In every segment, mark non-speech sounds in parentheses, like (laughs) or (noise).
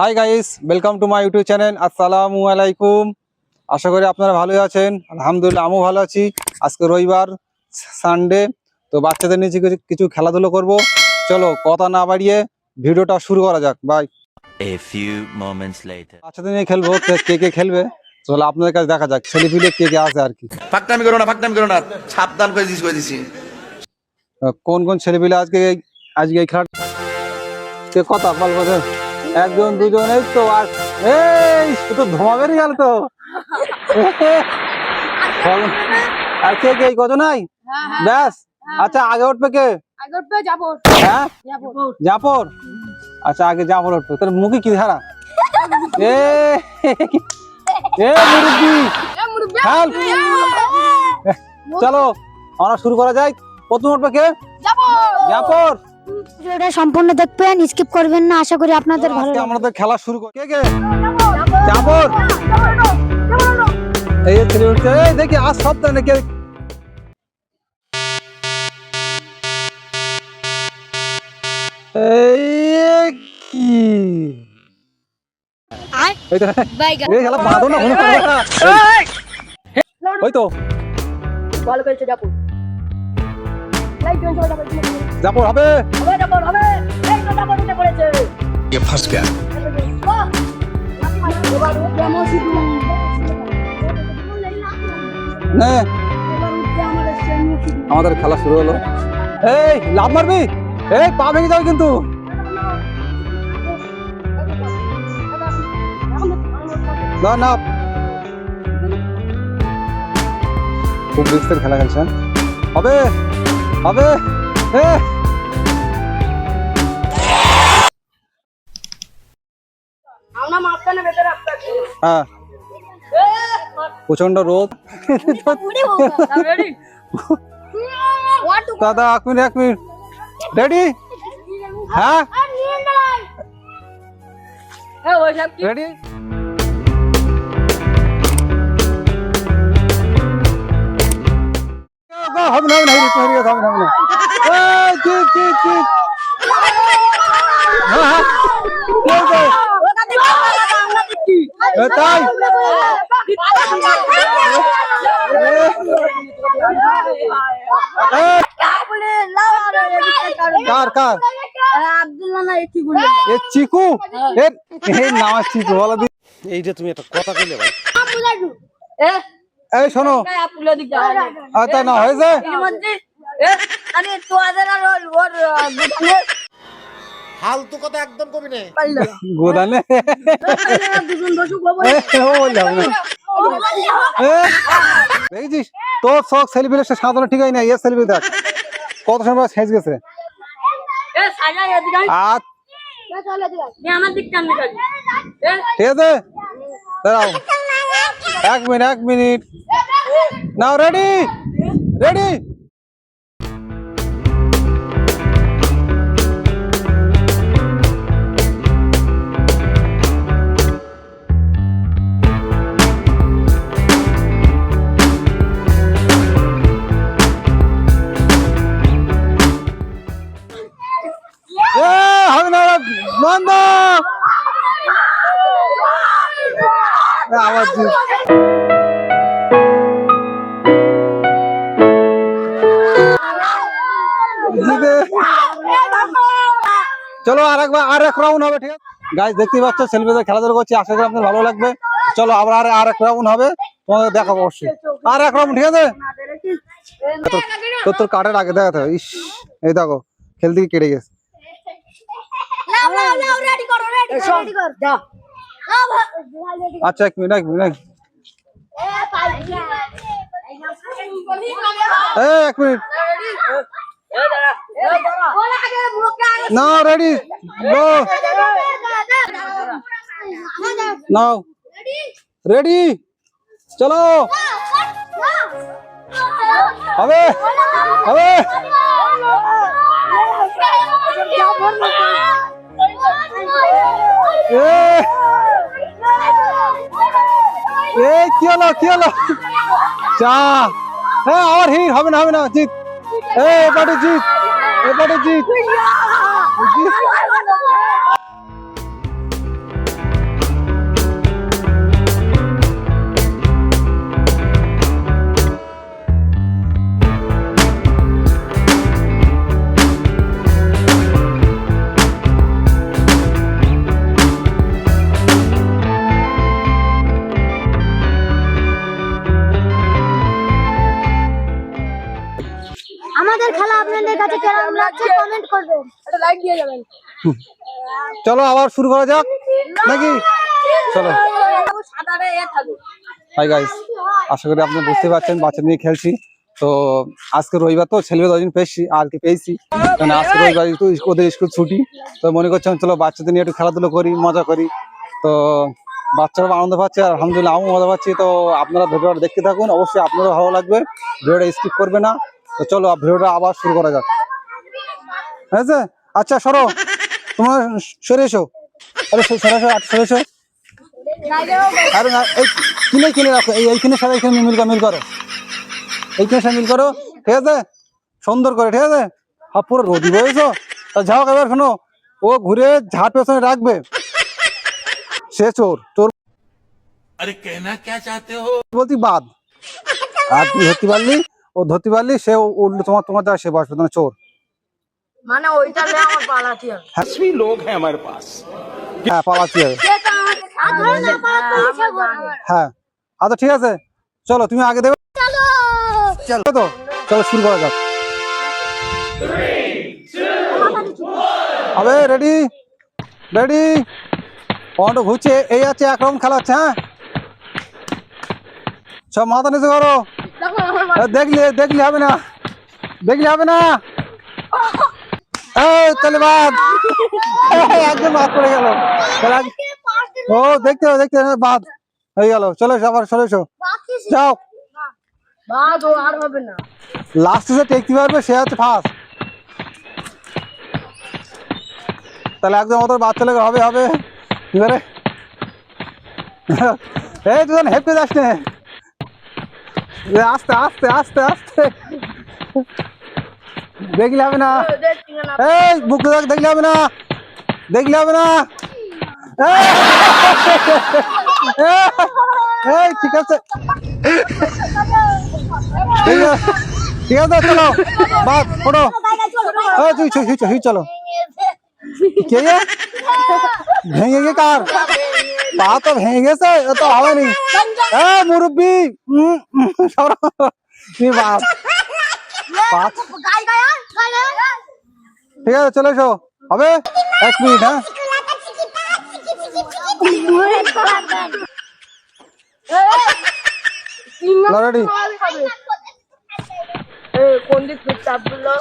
Hi guys welcome to my YouTube channel আসসালামু আলাইকুম আশা করি আপনারা ভালোই আছেন। আলহামদুলিল্লাহ আমিও ভালো আছি। আজকে রবিবার সানডে তো বাচ্চাদের নিয়ে কিছু- কিছু খেলাধুলো করব। চলো কথা না বাড়িয়ে ভিডিওটা শুরু করা যাক। By A few moments later. বাচ্চাদের নিয়ে খেলব কে কে কে খেলবে? চলো আপনাদের কাছে দেখা যাক ছেলে পিলে কে কে আছে আর কি। ফাঁকনামি করো না ফাঁকনামি করো না। সাবধান করে দিস করে দিছি। কোন কোন ছেলে পিলে আজকে আজকে এই খেলা কে কথা বল বল একজন দুজন এই তো আর এই তো ধোঁয়া বেরিয়ে গেল তো আর কে কে কত নাই? ব্যাস। আচ্ছা আগে উঠবে কে? হ্যাঁ? জাফর। আচ্ছা আগে জাফর উঠবে। তোর মুখে কি ধারা? এ এ মুরব্বি। হেল্প চলো আমরা শুরু করা যায় প্রথম উঠবে কে? জাফর। ভিডিওটা সম্পূর্ণ দেখবেন স্কিপ করবেন না আশা করি আপনাদের ভালো আজকে লাগবে। আমাদের খেলা শুরু কর কে কে? জাফর এই যে ছেলে উঠছে এই দেখি আজ সব জানে কে এই কি? এই এই খেলা বাঁধো না করো না ওই তো। ভালো খেলছে যাব লাইট জ্বলছে যাবো জাফর হবে হবে যাবো হবে এই তো যাবো উঠে পড়েছে ये फंस गया এবার যেমন শুধু নে এবার উঠছে আমাদের সেমু শুধু আমাদের খেলা শুরু হলো এই লাভ মারবি এই পা ভেঙে যাবে কিন্তু না না খুব রিস্কের খেলা খেলছেন হবে হবে এ আমরা মাঝখানে বেঁধে রাখতে হ্যাঁ প্রচণ্ড রোদ রেডি দাদা এক মিনিট এক মিনিট রেডি হ্যাঁ হ্যাঁ ওই সব কি রেডি হবে না না হেরে হেরে হবে না হবে না এই জিত জিত জিত হ্যাঁ হ্যাঁ। তাই। কার কার? এ চিকু। নাম চিকু বলো দি। এইটা তুমি একটা কথা কইলে ভাই। এ? এই শোনো। আপুলা আচ্ছা না হয়েছে? এর মধ্যে এ আরে তোদের আর ওর ওর গুদানে ফালতু কথা একদম কবি নে। গোদানে? দুজন বসু গোবর এ, ও বললাম। না এ, দেখেছিস? তোর শখ সেলফি সে সাধারণ ঠিকই না সেলফি দেখ। কত সময় সেজ গেছে। আর ঠিক আছে? দাঁড়াও। এক মিনিট এক মিনিট। নাও রেডি রেডি চলো আর একবার আর এক রাউন্ড হবে ঠিক আছে? গাইজ দেখতেই পাচ্ছ সেলফিদের খেলাধুলা করছি আশা করি আপনাদের ভালো লাগবে। চলো আবার আর আর এক রাউন্ড হবে তোমাদের দেখাবো অবশ্যই। আর এক রাউন্ড ঠিক আছে? তোর- তোর তোর আগে দেখাতে হবে ইস এই দেখো খেলতে কেটে গেছে। যা আচ্ছা এক মিনিট এক মিনিট এক মিনিট। এই এক মিনিট না রেডি গো নাও রেডি চলো হবে হবে এ এ কি হলো কি হলো? চা হ্যাঁ আর হির হবে না হবে না, জিত। এবারে জিত এবারে জিত। জিত। চলো আবার শুরু করা যাক। নাকি? চলো। হাই গাইস আশা করি আপনি বুঝতে পারছেন বাচ্চা নিয়ে খেলছি। তো আজকে রবিবার তো ছেলে দুদিন পেয়েছি আর কি পেয়েছি। কারণ আজকে রবিবার একটু ওদের স্কুল ছুটি তো মনে করছিলাম চলো বাচ্চাদের নিয়ে একটু খেলাধুলো করি মজা করি। তো বাচ্চারাও আনন্দ পাচ্ছে আর আলহামদুলিল্লাহ আমিও মজা পাচ্ছি। তো আপনারা ভিডিওটা দেখতে থাকুন অবশ্যই আপনারও ভালো লাগবে। ভিডিওটা স্কিপ করবে না। তো চলো ভিডিওটা আবার শুরু করা যাক। হ্যাঁ স্যার? আচ্ছা সরো। তোমার সরে এসো। আরে সরে এসো সরে এসো। আরে না এই কিনে কিনে রাখো। এই এইখানে সাথে এখানে মিল করো মিল করো। এইখানে সাথে মিল করো। ঠিক আছে? সুন্দর করে ঠিক আছে? হ্যাঁ পুরো রোদি বয়েছো তা যাও এবার শোনো। ও ঘুরে ঝাড় পেছনে রাখবে। সে চোর। চোর আর কেনা কে চাতে হো? বলতি বাদ। আর তুই ধরতে পারলি? ও ধরতে পারলি সে উল্টো তোমার তোমার দ্বারা সে বসবে চোর। মানে ওইটা আমার পালাতে হবে। হ্যাঁ পালাচ্ছি হবে। হ্যাঁ আচ্ছা ঠিক আছে। চলো তুমি আগে দেবে। চলো। তো চলো শুরু করা যাক। হবে রেডি রেডি পয়েন্ট ঘুরছে এই আছে একরকম খেলা হচ্ছে হ্যাঁ? সব মাথা নিচে করো। দেখলে দেখলে হবে না। দেখলে হবে না। তাহলে বাদ একদম বাদ পড়ে গেল। ও দেখতে হবে দেখতে বাদ। হয়ে গেল। চলে এসো আবার চলে এসো। যাও। লাস্টে যে টেকতে পারবে সে হচ্ছে ফার্স্ট তাহলে একদম ওদের বাচ্চা লেগে হবে হবে। এবারে এই দুজন হেপে যাস নে। আস্তে আস্তে আস্তে আস্তে। দেখলে হবে না দেখছি না এই বুক দেখ দেখলে হবে না দেখলে হবে না এই! এই ঠিক আছে ঠিক আছে ঠিক আছে চলো বাদ ফটো এই তুই তুই তুই তুই চলো কে রে? ভেঙে গে কার পা তো ভেঙে গেছে এ তো হয়নি এ মুরব্বি উম, ঠিক আছে চলে এসো। হবে? এক মিনিট হ্যাঁ? এ কোন দিক থেকে চাপ দিলো?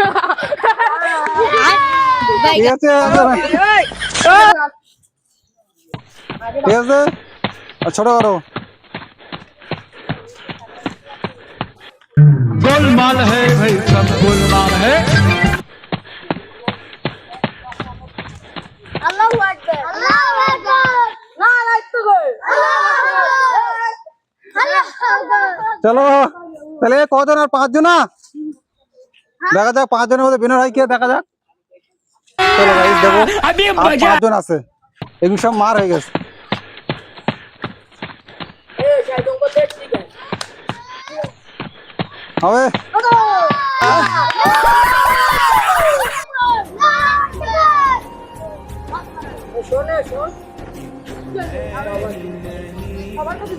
এ মুজাই কালি অঙ্ক করতে এ আব্দুল্লাহ ঠিক আছে ঠিক আছে আর ছোট করো আল্লাহু আকবার আল্লাহু আকবার না লাগতো গো আল্লাহু আকবার চলো তাহলে কজন আর পাঁচজন না দেখা যাক পাঁচজনের মধ্যে বিনয় হয় কে দেখা যাক। চলো গাইস দেখো আর পাঁচজন আছে। এগুলো সব মার হয়ে গেছে। হবে?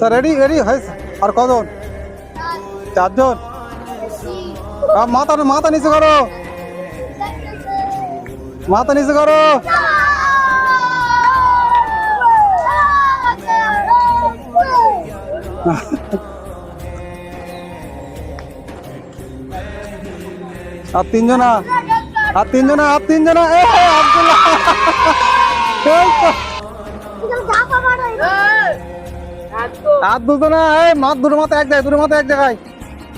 তা রেডি রেডি হয়েছে। আর কজন? চারজন? মাথা মাথা নিচু করো। মাথা নিচু করো। আর তিনজনা আর তিনজনা আর তিনজনা এ আব্দুল্লাহ। আর দুজনা এই মাত দুটো মাথা এক জায়গায় দুটো মাথা এক জায়গায়।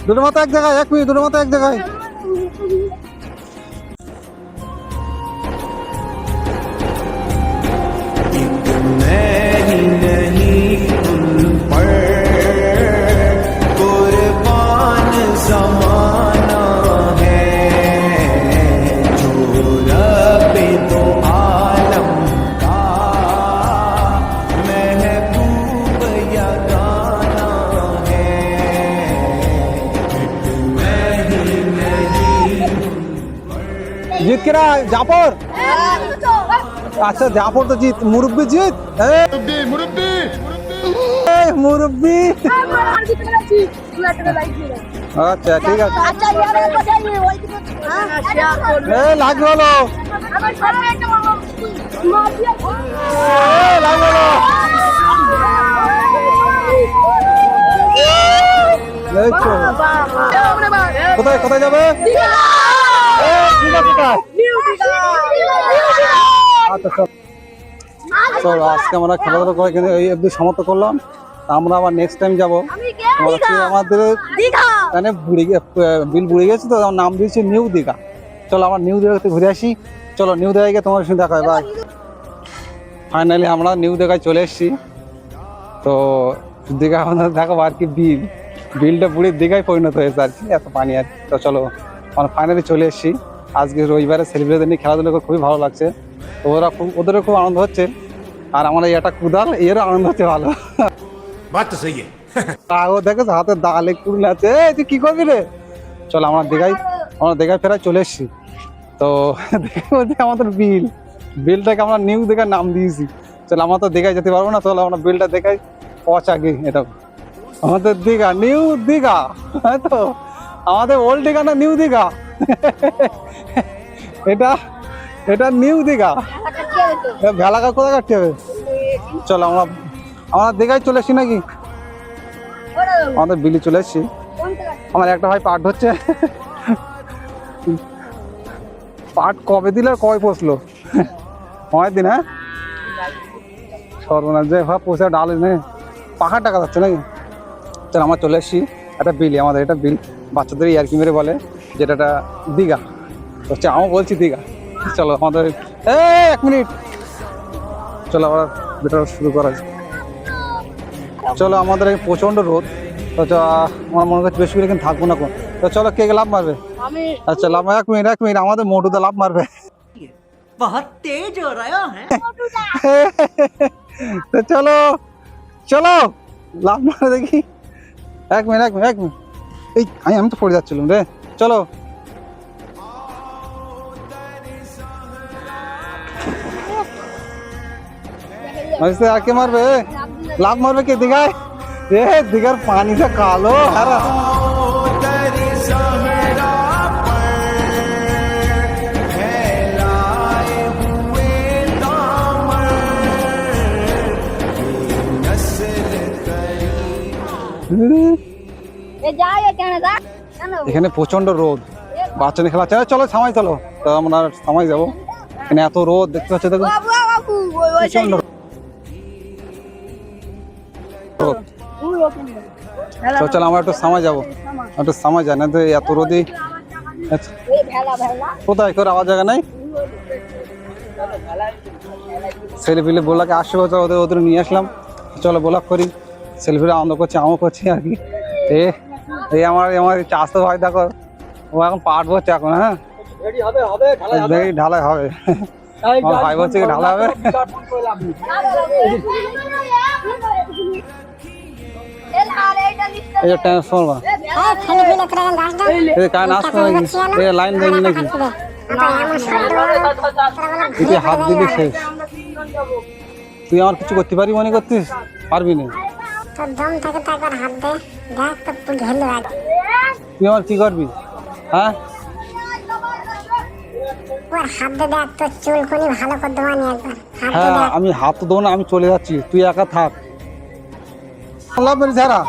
দুটো মাথা এক জায়গায় এক মিনিট দুটো মাথা এক জায়গায়। জাফর? আচ্ছা জাফর তো জিত। মুরব্বি জিত? মুরব্বি মুরব্বি। আচ্ছা ঠিক আছে। আচ্ছা ইয়ার কোথায়। কোথায় কোথায় যাবে? আচ্ছা চল চল আজকে আমরা খেলাধুলা করে কিন্তু এই অবধি সমাপ্ত করলাম। আমরা আবার নেক্সট টাইম যাব। আমাদের এখানে বুড়ে বিল বুড়ে গেছে তো নাম দিয়েছে নিউ দীঘা। চলো আমার নিউ দীঘাতে ঘুরে আসি। চলো নিউ দীঘায় গিয়ে তোমার সঙ্গে দেখা হয় বাই ফাইনালি আমরা নিউ দীঘায় চলে এসেছি। তো দীঘা আমাদের দেখো আর কি বিল। বিলটা বুড়ির দীঘায় পরিণত হয়েছে আর কি এত পানি আর তো চলো আমরা ফাইনালি চলে এসেছি। আজকে রবিবারে ছেলেমেয়েদের নিয়ে খেলাধুলো খুবই ভালো লাগছে। তো ওরা খুব ওদেরও খুব আনন্দ হচ্ছে। আর আমার এটা কুদাল এরও আনন্দ হচ্ছে ভালো। বাচ্চা সেই হ্যাঁ। দেখো হাতে দালে কুড়ুল আছে। তুই কী করবি রে? চল আমরা দেখাই আমরা দেখায় ফেরায় চলে এসছি। তো দেখে আমাদের বিল। বিলটাকে আমরা নিউ দেখার নাম দিয়েছি। চল আমরা তো দেখায় যেতে পারব না চল আমরা বিলটা দেখাই। পচা পচাগি এটা। আমাদের দীঘা নিউ দীঘা। হ্যাঁ তো? আমাদের ওল্ড দীঘা না নিউ দীঘা? (laughs) এটা এটা নিউ দীঘা। ভেলাকা কোথায় কাটতে হবে? চলো আমরা আমরা দীঘায় চলে এসেছি নাকি? আমাদের বিলি চলে এসেছি। আমার একটা ভাই পাট হচ্ছে। পাট কবে দিলে আর কবে পচলো অনেক দিন হ্যাঁ? সর্বনাশ যে ভাব পয়সা ডাল নে পাখার টাকা যাচ্ছে নাকি? চল আমার চলে এসেছি। একটা বিলি আমাদের এটা বিল। বাচ্চাদের ইয়ারকি মেরে বলে। যেটাটা দীঘা। হচ্ছে আমি বলছি দীঘা। চলো আমাদের এক মিনিট। চলো আবার বেটার শুরু করা যায় চলো আমাদের প্রচণ্ড রোদ। তো আমার মনে হচ্ছে বেশি কিন্তু থাকব না কোন। তো চলো কে লাভ মারবে? আচ্ছা লাভ এক মিনিট এক মিনিট আমাদের মোটুদা লাভ মারবে। (laughs) চলো চলো লাভ মারবে দেখি। এক মিনিট এক মিনিট এক মিনিট। এই আমি আমি তো পড়ে যাচ্ছিলাম রে। চলো মাঝে আর কে মারবে লাভ মারবে কে দীঘায় এ দীঘার পানিটা কালো হারা এ যাই কেন যা কেন এখানে প্রচণ্ড রোদ। বাচ্চা খেলা চলো চলো সামাই চলো। তো আমরা সামাই যাব। এখানে এত রোদ দেখতে পাচ্ছ দেখো। প্রচণ্ড রোদ। তো চলো আমরা একটু সামাই যাব। একটু সামাই যায় না তো এত রোদে আচ্ছা, কোথায়? করে আওয়াজ জায়গা নাই? ছেলে পিলে বোলাকে আসছে বছর ওদের ওদের নিয়ে আসলাম। চলো করি। সেলফিরা আনন্দ করছে আমও করছি আর কি। এ এই আমার আমার চাষ তো ভাই দেখো ও এখন পাট বলছে এখন হ্যাঁ? ঢালাই হবে। আমার ভাই বলছে কি ঢালাই হবে? এই যে ট্রান্সফর্মার। এই নাকি? এই লাইন দেয়নি নাকি? তুই হাত দিলি শেষ। তুই আমার কিছু করতে পারবি মনে করতিস? পারবি না। তোর দম থাকে তো একবার হাত দে। দেখ তো তুই ঘেলে তুই আমার কি করবি? হ্যাঁ? ওর হাত দে দেখ তোর চুলকুনি ভালো করে দেওয়া নি একবার। হ্যাঁ আমি হাত দেবো না আমি চলে যাচ্ছি। তুই একা থাক। লাভ মেরে ঝাড়া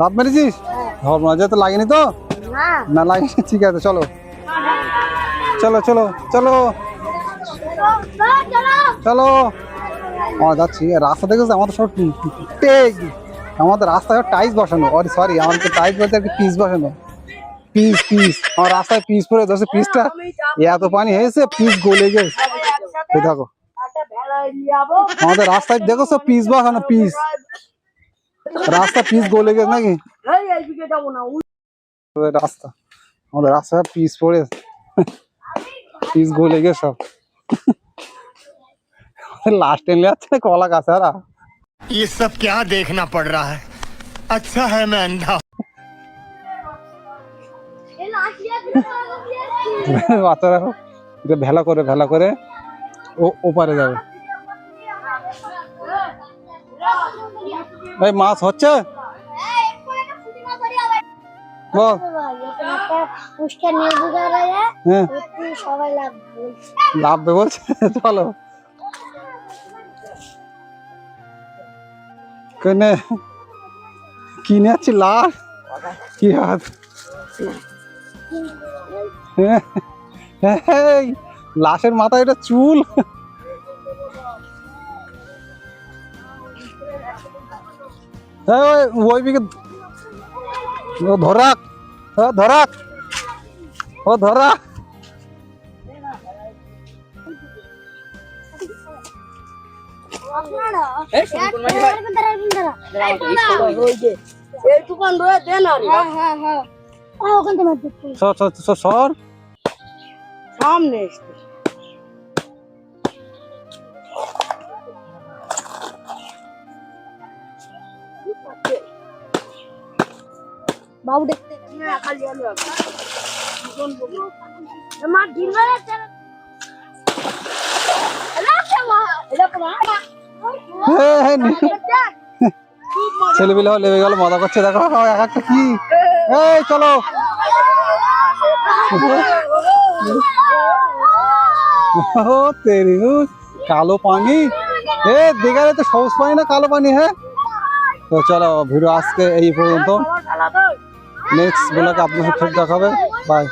লাভ মেরেছিস? ধর্মরাজে তো লাগেনি তো? না লাগেনি ঠিক আছে চলো। চলো চলো চলো। চলো। আমরা যাচ্ছি। রাস্তা দেখেছ আমাদের সব আমাদের রাস্তায় টাইস বসানো। অরে সরি আমাদের টাইস বলতে আর কি পিস বসানো। পিস পিস আমার রাস্তায় পিস পরে ধরছে। পিসটা এত পানি হয়েছে পিস গলে গেছে। দেখো। আমাদের রাস্তায় দেখো সব পিস বসানো পিস রাস্তা পিস গলে গেছে নাকি? রাস্তা। আমাদের রাস্তায় পিস পড়ে। (laughs) পিস গলে গেছে সব। লাস্ট টেনে যাচ্ছে না কলা গাছে আর ये सब क्या देखना पड़ रहा है अच्छा है मैं अंधा हूं। বাচ্চারা এটা ভেলা করে ভেলা করে ও ওপারে যাবে ভাই মাছ হচ্ছে বল পুষ্কার নিয়ে বুঝা যায় হ্যাঁ সবাই লাভ লাভবে বলছে (laughs) চলো কেনে? কিনে যাচ্ছি লাভ কি হাত? এই, লাশের মাথায় এটা চুল। ওই ও ধরাক। ধরাক। ও ধরাক। সামনে এসছে বাবু দেখতে না খালি আলু মা ঢিল মারা চল ছেলেপিলে লেবে গেল, মজা করছে, দেখো এক একটা কি? চলো। কালো পানি। এ, দিঘারে তো সবুজ পানি না কালো পানি হ্যাঁ? তো চলো, ভিডিও আজকে এই পর্যন্ত। নেক্সট ব্লগে আপনার সাথে দেখাবে বাই